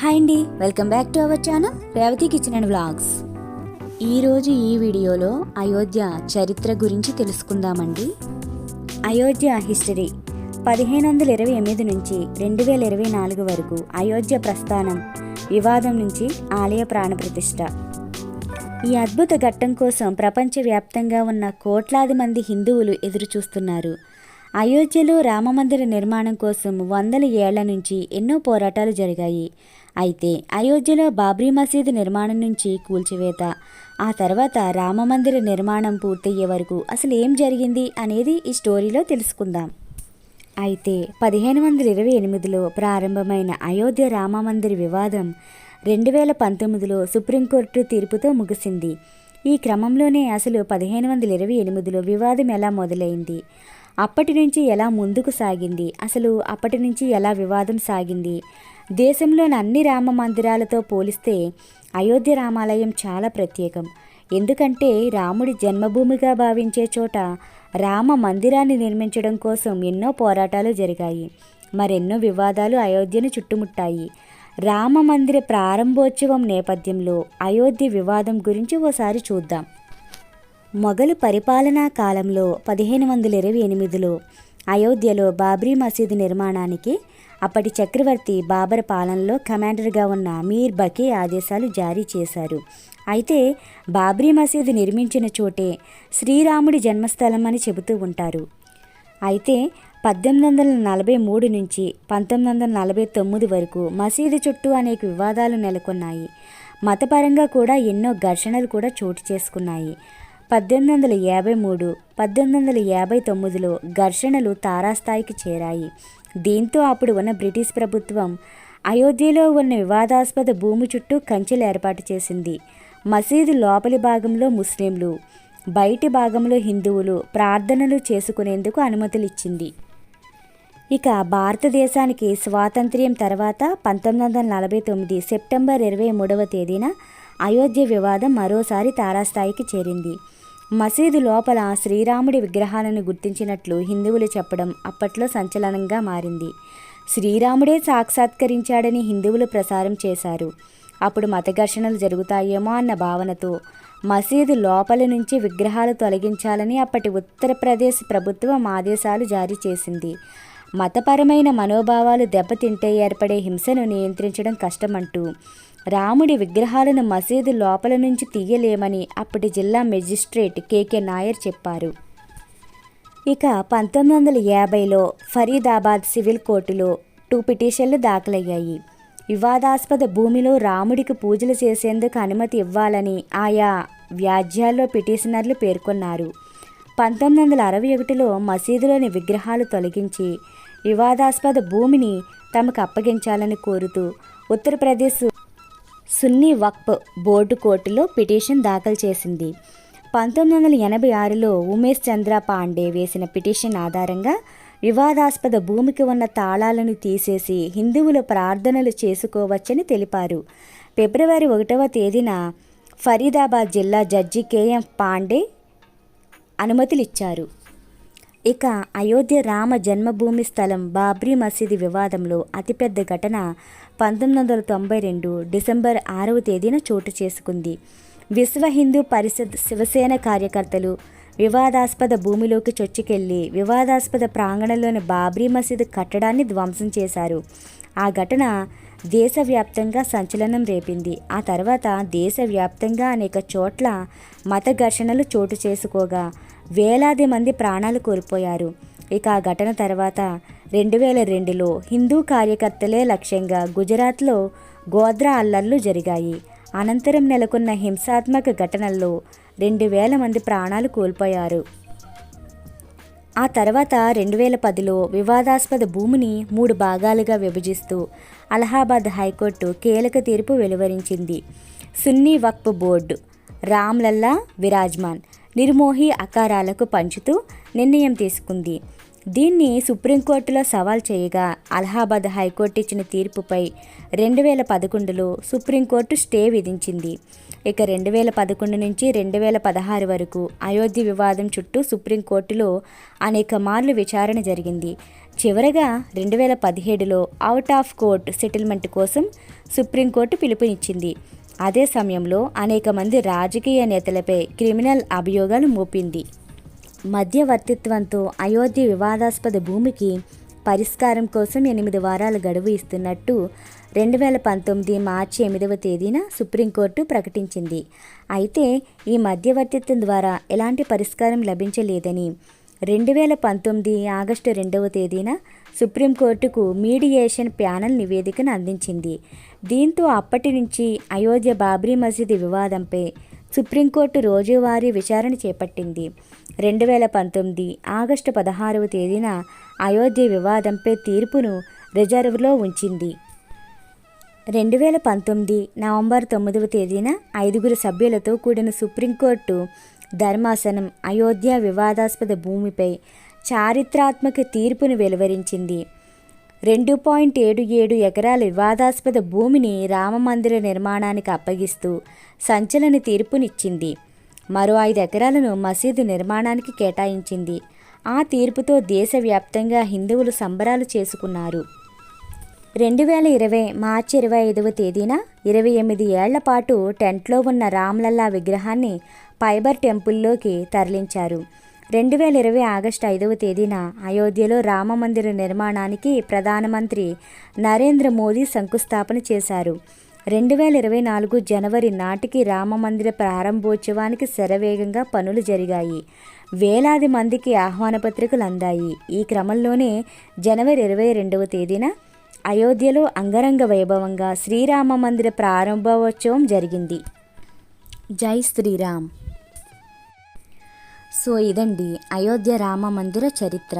Hi అండి. Welcome back to our channel Revathi kitchen and vlogs. ఈరోజు ఈ వీడియోలో అయోధ్య చరిత్ర గురించి తెలుసుకుందామండి. అయోధ్య హిస్టరీ పదిహేను వందల ఇరవై ఎనిమిది నుంచి రెండు వేల ఇరవై నాలుగు వరకు అయోధ్య ప్రస్థానం వివాదం నుంచి ఆలయ ప్రాణప్రతిష్ఠ ఈ అద్భుత ఘట్టం కోసం ప్రపంచవ్యాప్తంగా ఉన్న కోట్లాది మంది హిందువులు ఎదురుచూస్తున్నారు. అయోధ్యలో రామమందిర నిర్మాణం కోసం వందల ఏళ్ళ నుంచి ఎన్నో పోరాటాలు జరిగాయి. అయితే అయోధ్యలో బాబ్రీ మసీదు నిర్మాణం నుంచి కూల్చివేత. ఆ తర్వాత రామమందిర నిర్మాణం పూర్తయ్యే వరకు అసలు ఏం జరిగింది అనేది ఈ స్టోరీలో తెలుసుకుందాం. అయితే పదిహేను వందల ఇరవై ఎనిమిదిలో ప్రారంభమైన అయోధ్య రామమందిర వివాదం రెండు వేల పంతొమ్మిదిలో సుప్రీంకోర్టు తీర్పుతో ముగిసింది. ఈ క్రమంలోనే అసలు పదిహేను వందల ఇరవై ఎనిమిదిలో వివాదం ఎలా మొదలైంది? అప్పటి నుంచి ఎలా ముందుకు సాగింది? అసలు అప్పటి నుంచి ఎలా వివాదం సాగింది? దేశంలోని అన్ని రామ మందిరాలతో పోలిస్తే అయోధ్య రామాలయం చాలా ప్రత్యేకం. ఎందుకంటే రాముడి జన్మభూమిగా భావించే చోట రామ మందిరాన్ని నిర్మించడం కోసం ఎన్నో పోరాటాలు జరిగాయి. మరెన్నో వివాదాలు అయోధ్యను చుట్టుముట్టాయి. రామ మందిర ప్రారంభోత్సవం నేపథ్యంలో అయోధ్య వివాదం గురించి ఓసారి చూద్దాం. మొఘలు పరిపాలనా కాలంలో పదిహేను వందల ఇరవై ఎనిమిదిలో అయోధ్యలో బాబ్రీ మసీదు నిర్మాణానికి అప్పటి చక్రవర్తి బాబర్ పాలనలో కమాండర్గా ఉన్న మీర్ బకీ ఆదేశాలు జారీ చేశారు. అయితే బాబ్రీ మసీదు నిర్మించిన చోటే శ్రీరాముడి జన్మస్థలం అని చెబుతూ ఉంటారు. అయితే పద్దెనిమిది వందల నలభై మూడు నుంచి పంతొమ్మిది వందల నలభై తొమ్మిది వరకు మసీదు చుట్టూ అనేక వివాదాలు నెలకొన్నాయి. మతపరంగా కూడా ఎన్నో ఘర్షణలు కూడా చోటు చేసుకున్నాయి. పద్దెనిమిది వందల యాభై మూడు పద్దెనిమిది వందల యాభై తొమ్మిదిలో ఘర్షణలు తారాస్థాయికి చేరాయి. దీంతో అప్పుడు ఉన్న బ్రిటిష్ ప్రభుత్వం అయోధ్యలో ఉన్న వివాదాస్పద భూమి చుట్టూ కంచెలు ఏర్పాటు చేసింది. మసీదు లోపలి భాగంలో ముస్లింలు బయటి భాగంలో హిందువులు ప్రార్థనలు చేసుకునేందుకు అనుమతులు ఇచ్చింది ఇక భారతదేశానికి స్వాతంత్ర్యం తర్వాత పంతొమ్మిది వందల నలభై తొమ్మిది సెప్టెంబర్ ఇరవై మూడవ తేదీన అయోధ్య వివాదం మరోసారి తారాస్థాయికి చేరింది. మసీదు లోపల శ్రీరాముడి విగ్రహాలను గుర్తించినట్లు హిందువులు చెప్పడం అప్పట్లో సంచలనంగా మారింది. శ్రీరాముడే సాక్షాత్కరించాడని హిందువులు ప్రసారం చేశారు. అప్పుడు మత ఘర్షణలు జరుగుతాయేమో అన్న భావనతో మసీదు లోపల నుంచి విగ్రహాలు తొలగించాలని అప్పటి ఉత్తరప్రదేశ్ ప్రభుత్వం ఆదేశాలు జారీ చేసింది. మతపరమైన మనోభావాలు దెబ్బతింటే ఏర్పడే హింసను నియంత్రించడం కష్టమంటూ రాముడి విగ్రహాలను మసీదు లోపల నుంచి తీయలేమని అప్పటి జిల్లా మెజిస్ట్రేట్ కేకే నాయర్ చెప్పారు. ఇక పంతొమ్మిది వందల యాభైలో ఫరీదాబాద్ సివిల్ కోర్టులో టూ పిటిషన్లు దాఖలయ్యాయి. వివాదాస్పద భూమిలో రాముడికి పూజలు చేసేందుకు అనుమతి ఇవ్వాలని ఆయా వ్యాజ్యాల్లో పిటిషనర్లు పేర్కొన్నారు. పంతొమ్మిది వందల అరవై ఒకటిలో మసీదులోని విగ్రహాలు తొలగించి వివాదాస్పద భూమిని తమకు అప్పగించాలని కోరుతూ ఉత్తరప్రదేశ్ సున్నీ వక్ఫ్ బోర్డు కోర్టులో పిటిషన్ దాఖలు చేసింది. పంతొమ్మిది వందల ఎనభై ఆరులో ఉమేష్ చంద్ర పాండే వేసిన పిటిషన్ ఆధారంగా వివాదాస్పద భూమికి ఉన్న తాళాలను తీసేసి హిందువులు ప్రార్థనలు చేసుకోవచ్చని తెలిపారు. ఫిబ్రవరి ఒకటవ తేదీన ఫరీదాబాద్ జిల్లా జడ్జి కేఎం పాండే అనుమతులిచ్చారు. ఇక అయోధ్య రామ జన్మభూమి స్థలం బాబ్రీ మసీదు వివాదంలో అతిపెద్ద ఘటన పంతొమ్మిది వందల తొంభై రెండు డిసెంబర్ ఆరవ తేదీన చోటు చేసుకుంది. విశ్వ హిందూ పరిషత్ శివసేన కార్యకర్తలు వివాదాస్పద భూమిలోకి చొచ్చుకెళ్ళి వివాదాస్పద ప్రాంగణంలోని బాబ్రీ మసీదు కట్టడాన్ని ధ్వంసం చేశారు. ఆ ఘటన దేశవ్యాప్తంగా సంచలనం రేపింది. ఆ తర్వాత దేశవ్యాప్తంగా అనేక చోట్ల మత ఘర్షణలు చోటు చేసుకోగా వేలాది మంది ప్రాణాలు కోల్పోయారు. ఇక ఆ ఘటన తర్వాత రెండు వేల రెండులో హిందూ కార్యకర్తలే లక్ష్యంగా గుజరాత్లో గోద్రా అల్లర్లు జరిగాయి. అనంతరం నెలకొన్న హింసాత్మక ఘటనల్లో రెండు వేల మంది ప్రాణాలు కోల్పోయారు. ఆ తర్వాత రెండు వేల పదిలో వివాదాస్పద భూమిని మూడు భాగాలుగా విభజిస్తూ అలహాబాద్ హైకోర్టు కీలక తీర్పు వెలువరించింది. సున్నీ వక్ఫ్ బోర్డు రామ్లల్లా విరాజ్మాన్ నిర్మోహి అకారాలకు పంచుతూ నిర్ణయం తీసుకుంది. దీన్ని సుప్రీంకోర్టులో సవాల్ చేయగా అలహాబాద్ హైకోర్టు ఇచ్చిన తీర్పుపై రెండు వేల పదకొండులో సుప్రీంకోర్టు స్టే విధించింది. ఇక రెండు వేల పదకొండు నుంచి రెండు వేల పదహారు వరకు అయోధ్య వివాదం చుట్టూ సుప్రీంకోర్టులో అనేక మార్లు విచారణ జరిగింది. చివరగా రెండు వేల పదిహేడులో అవుట్ ఆఫ్ కోర్ట్ సెటిల్మెంట్ కోసం సుప్రీంకోర్టు పిలుపునిచ్చింది. అదే సమయంలో అనేక మంది రాజకీయ నేతలపై క్రిమినల్ అభియోగాలు మోపింది. మధ్యవర్తిత్వంతో అయోధ్య వివాదాస్పద భూమికి పరిష్కారం కోసం ఎనిమిది వారాల గడువు ఇస్తున్నట్టు రెండు వేల పంతొమ్మిది మార్చి ఎనిమిదవ తేదీన సుప్రీంకోర్టు ప్రకటించింది. అయితే ఈ మధ్యవర్తిత్వం ద్వారా ఎలాంటి పరిష్కారం లభించలేదని రెండు వేల పంతొమ్మిది ఆగస్టు రెండవ తేదీన సుప్రీంకోర్టుకు మీడియేషన్ ప్యానెల్ నివేదికను అందించింది. దీంతో అప్పటి నుంచి అయోధ్య బాబ్రీ మసీదు వివాదంపై సుప్రీంకోర్టు రోజువారీ విచారణ చేపట్టింది. రెండు వేల పంతొమ్మిది ఆగస్టు పదహారవ తేదీన అయోధ్య వివాదంపై తీర్పును రిజర్వ్లో ఉంచింది. రెండు వేల పంతొమ్మిది నవంబర్ తొమ్మిదవ తేదీన ఐదుగురు సభ్యులతో కూడిన సుప్రీంకోర్టు ధర్మాసనం అయోధ్య వివాదాస్పద భూమిపై చారిత్రాత్మక తీర్పును వెలువరించింది. రెండు పాయింట్ ఏడు ఏడు ఎకరాల వివాదాస్పద భూమిని రామమందిర నిర్మాణానికి అప్పగిస్తూ సంచలన తీర్పునిచ్చింది. మరో ఐదు ఎకరాలను మసీదు నిర్మాణానికి కేటాయించింది. ఆ తీర్పుతో దేశవ్యాప్తంగా హిందువులు సంబరాలు చేసుకున్నారు. రెండు వేల ఇరవై మార్చి ఇరవై ఐదవ తేదీన ఇరవై ఎనిమిది ఏళ్ళ పాటు టెంట్లో ఉన్న రామ్లల్లా విగ్రహాన్ని ఫైబర్ టెంపుల్లోకి తరలించారు. రెండు వేల ఇరవై ఆగస్టు ఐదవ తేదీన అయోధ్యలో రామమందిర నిర్మాణానికి ప్రధానమంత్రి నరేంద్ర మోదీ శంకుస్థాపన చేశారు. రెండు వేల ఇరవై నాలుగు జనవరి నాటికి రామమందిర ప్రారంభోత్సవానికి శరవేగంగా పనులు జరిగాయి. వేలాది మందికి ఆహ్వాన పత్రికలు అందాయి. ఈ క్రమంలోనే జనవరి ఇరవై రెండవ తేదీన అయోధ్యలో అంగరంగ వైభవంగా శ్రీరామ మందిర ప్రారంభోత్సవం జరిగింది. జై శ్రీరామ్. సో ఇదండి అయోధ్య రామ మందిర చరిత్ర.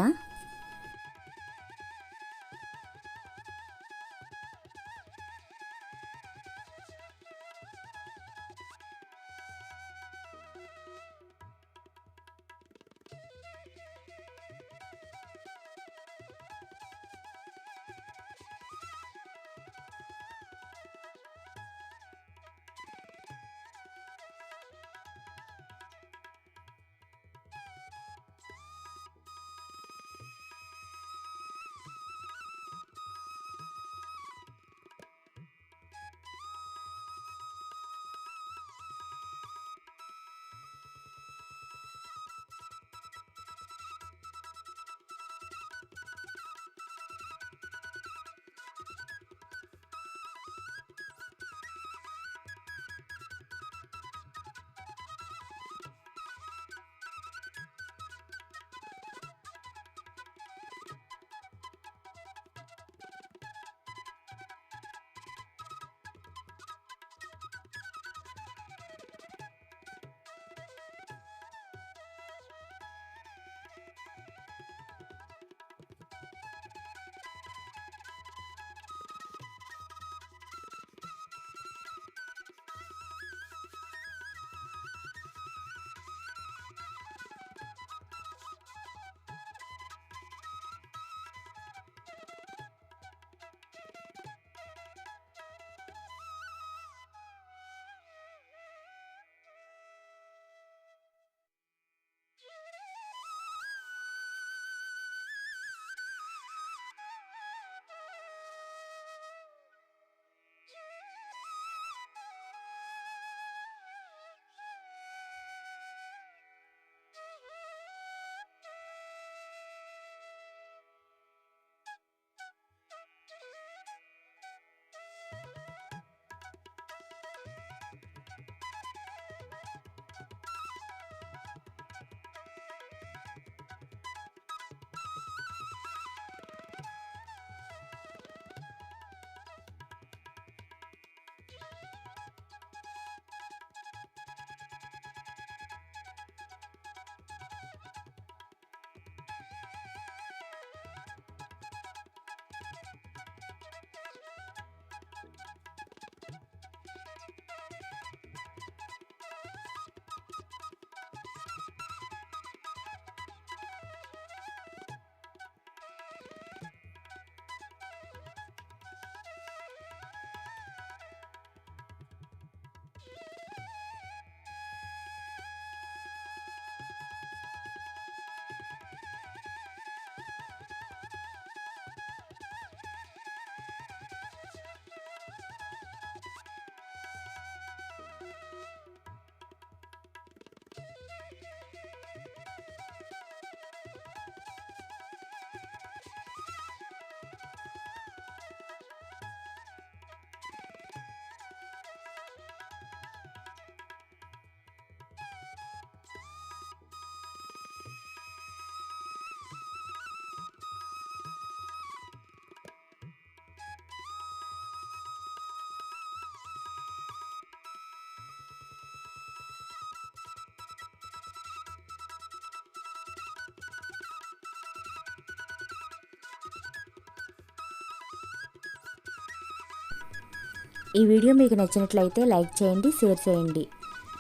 ఈ వీడియో మీకు నచ్చినట్లయితే లైక్ చేయండి షేర్ చేయండి.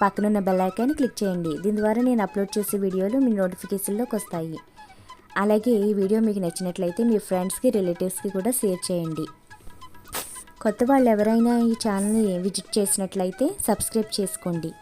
పక్కనున్న బెల్ ఐకాన్ని క్లిక్ చేయండి. దీని ద్వారా నేను అప్లోడ్ చేసే వీడియోలు మీ నోటిఫికేషన్లోకి వస్తాయి. అలాగే ఈ వీడియో మీకు నచ్చినట్లయితే మీ ఫ్రెండ్స్కి రిలేటివ్స్కి కూడా షేర్ చేయండి. కొత్త వాళ్ళు ఎవరైనా ఈ ఛానల్ని విజిట్ చేసినట్లయితే సబ్స్క్రైబ్ చేసుకోండి.